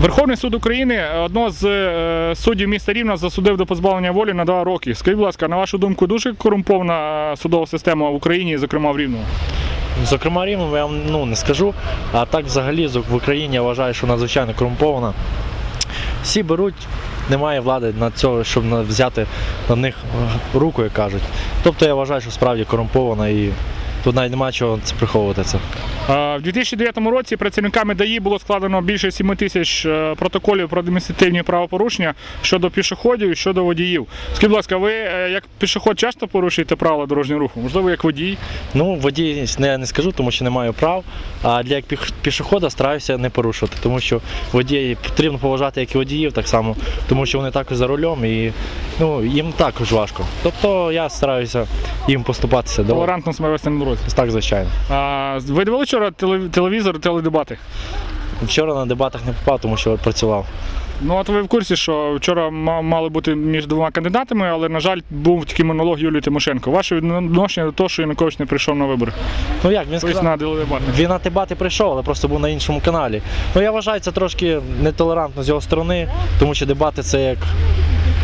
Верховний суд України одного з е, суддів міста Рівна засудив до позбавлення волі на два роки. Скажіть, будь ласка, на вашу думку, дуже корумпована е, судова система в Україні, зокрема в Рівному? Зокрема, Рівно я вам ну, не скажу. А так взагалі в Україні я вважаю, що надзвичайно корумпована. Всі беруть, немає влади на цього, щоб взяти на них е, руку, як кажуть. Тобто я вважаю, що справді корумпована і тут навіть немає чого це приховувати це. В 2009 році працівниками ДАІ було складено більше 7 тисяч е, протоколів про адміністративні правопорушення щодо пішоходів і щодо водіїв. Скажіть, будь ласка, ви е, як пішоход часто порушуєте правила дорожнього руху? Можливо, як водій? Ну, водій не, не скажу, тому що не маю прав. А для як пішохода стараюся не порушувати, тому що водії потрібно поважати як і водіїв, так само, тому що вони також за рулем і ну, їм також важко. Тобто я стараюся їм поступатися Толерантно на дорозі. так, звичайно. А, ви дивили вчора телевізор, теледебати? Вчора на дебатах не попав, тому що працював. Ну от ви в курсі, що вчора мали бути між двома кандидатами, але на жаль був такий монолог Юлії Тимошенко. Ваше відношення до того, що Янукович не прийшов на вибори? Ну як він сказав, на теледебати. він на дебати прийшов, але просто був на іншому каналі. Ну я вважаю, це трошки нетолерантно з його сторони, тому що дебати це як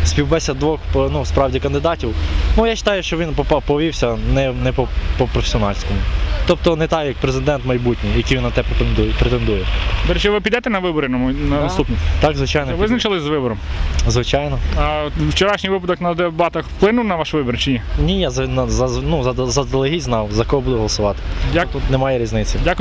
співбесід двох ну, справді кандидатів. Ну я вважаю, що він попав, повівся не, не по, по професіональському. Тобто не так, як президент майбутній, який він на те претендує. До речі, ви підете на вибори на, на наступні? Так, звичайно. Ви Визначились з вибором. Звичайно. А вчорашній випадок на дебатах вплинув на ваш вибір чи ні? Ні, я за, за, ну, за, заздалегідь знав, за кого буду голосувати. Як- Тут немає різниці. Дякую.